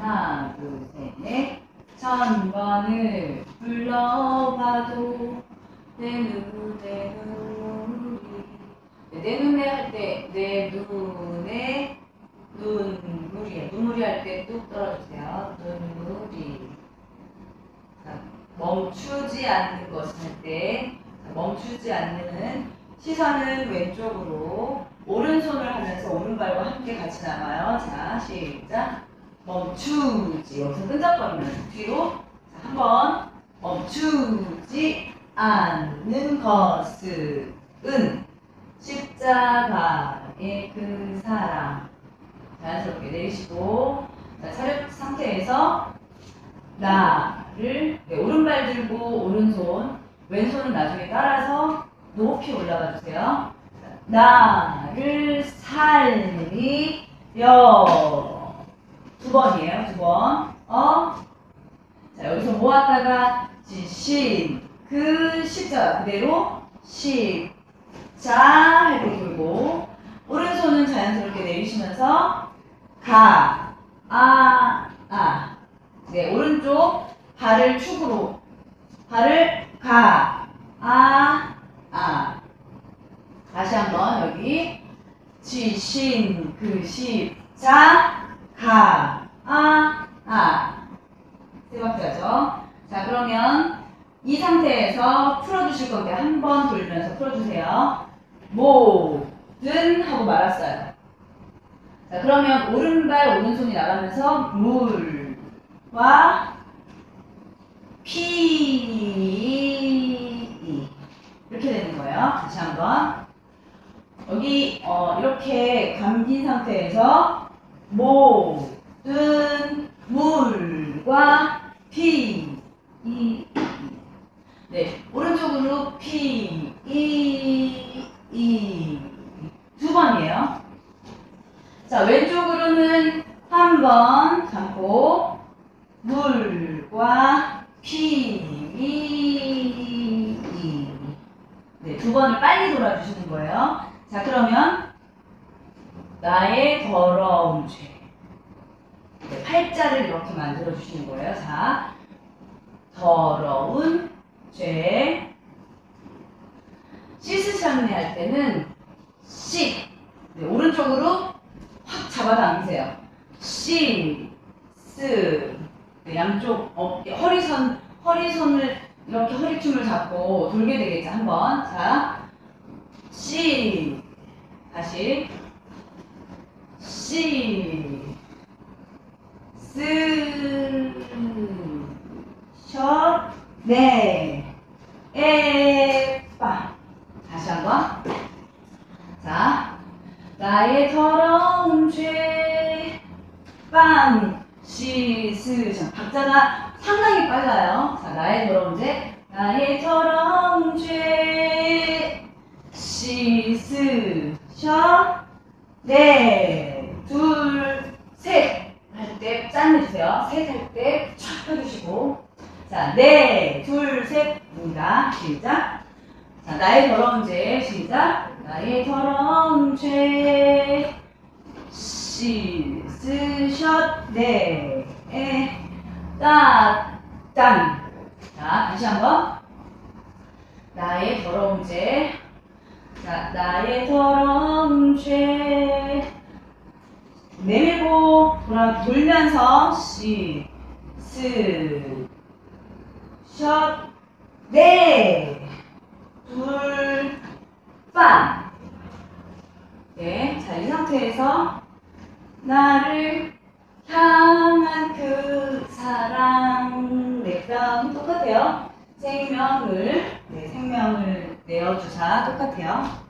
하나, 둘, 셋, 넷. 천 번을 불러봐도 내 눈에 눈물이. 네, 내 눈에 할 때, 내 눈에 눈물이에요. 눈물이 할 때 뚝 떨어주세요. 눈물이. 자, 멈추지 않는 것을 할 때, 자, 멈추지 않는 시선은 왼쪽으로, 오른손을 하면서 오른발과 함께 같이 나가요. 자, 시작. 멈추지. 여기서 끈적거리면서 뒤로. 자, 한번 멈추지 않는 것은 십자가의 그 사랑. 자연스럽게 내리시고 자, 차렷 상태에서 나를 네, 오른발 들고 오른손 왼손은 나중에 따라서 높이 올라가 주세요. 자, 나를 살리려 두 번이에요. 두 번. 어? 자 여기서 모았다가 지신 그 십자가 그대로 십자 이렇게 돌고 오른손은 자연스럽게 내리시면서 가, 아, 아. 네, 오른쪽 발을 축으로. 발을 가, 아, 아. 다시 한번 여기. 지신, 그, 십, 자, 가, 아, 아. 세 하죠. 자, 그러면 이 상태에서 풀어주실 건데 한 번 돌면서 풀어주세요. 모든 하고 말았어요. 자, 그러면 오른발, 오른손이 나가면서 물과 피 이렇게 되는 거예요. 다시 한번. 여기 어, 이렇게 감긴 상태에서 모 든 물과 피 이, 네, 오른쪽으로 피, 이, 이. 두 번이에요. 자, 왼쪽으로는 한 번 감고 물과 피, 이, 이. 네, 두 번을 빨리 돌아주시는 거예요. 자, 그러면 나의 더러운 죄. 네, 팔자를 이렇게 만들어 주시는 거예요. 자, 더러운 죄. 씻으셨네 할 때는 씻. 네, 오른쪽으로 확 잡아당기세요. 씨, 스. 네, 양쪽 어깨, 허리선, 허리선을 이렇게 허리춤을 잡고 돌게 되겠죠. 한번. 자, 씨. 다시. 씨. 스. 셔. 네. 에. 빠. 다시 한번. 자, 나의 더러운 죄, 빵, 씻으셔. 박자가 상당히 빨라요. 자, 나의 더러운 죄, 나의 더러운 죄, 씻으셔. 네, 둘, 셋. 할 때 짠내주세요. 셋할때 촥 펴주시고. 자, 네, 둘, 셋 입니다. 시작. 자, 나의 더러운 죄, 시작. 나의 더러운 죄, 씻으셨네. 에, 따, 짠. 자, 다시 한 번. 나의 더러운 죄. 자, 나의 더러운 죄. 내밀고 돌아 돌면서 시, 스, 셔, 네. 둘, 빵. 네, 자, 이 상태에서 나를 향한 그 사랑, 네, 그다음 똑같아요. 생명을, 네, 생명을 내어주사 똑같아요.